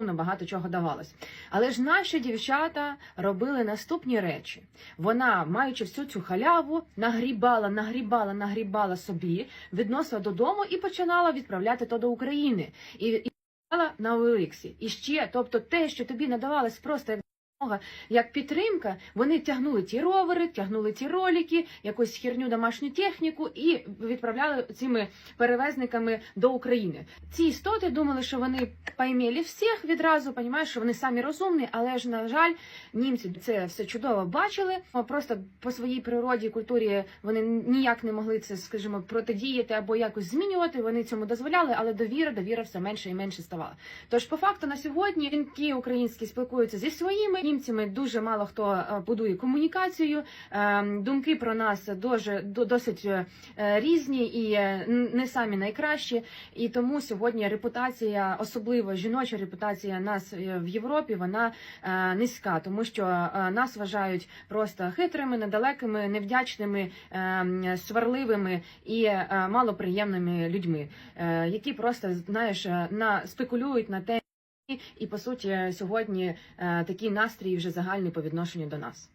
Багато чого давалось, але ж наші дівчата робили наступні речі. Вона, маючи всю цю халяву, нагрібала, нагрібала, нагрібала собі, відносила додому і починала відправляти то до України. І, і на Олексі. І ще, тобто, те, що тобі надавалось просто як як підтримка, вони тягнули ті ровери, тягнули ті ролики, якусь херню домашню техніку і відправляли цими перевезниками до України. Ці істоти думали, що вони поймели всіх відразу, понімаєш, що вони самі розумні, але ж на жаль, німці це все чудово бачили. Просто по своїй природі культурі вони ніяк не могли це, скажімо, протидіяти або якось змінювати. Вони цьому дозволяли, але довіра, довіра все менше і менше ставала. Тож, по факту, на сьогодні жінки українські спілкуються зі своїми німцями. Дуже мало хто е, будує комунікацію. Е, Думки про нас дуже до- досить е, різні і не самі найкращі. І тому сьогодні репутація, особливо жіноча репутація нас в Європі, вона низька, тому що нас вважають просто хитрими, недалекими, невдячними, сварливими і малоприємними людьми, які просто знаєш на спекулюють на те. І по суті, сьогодні е, такий настрій вже загальний по відношенню до нас.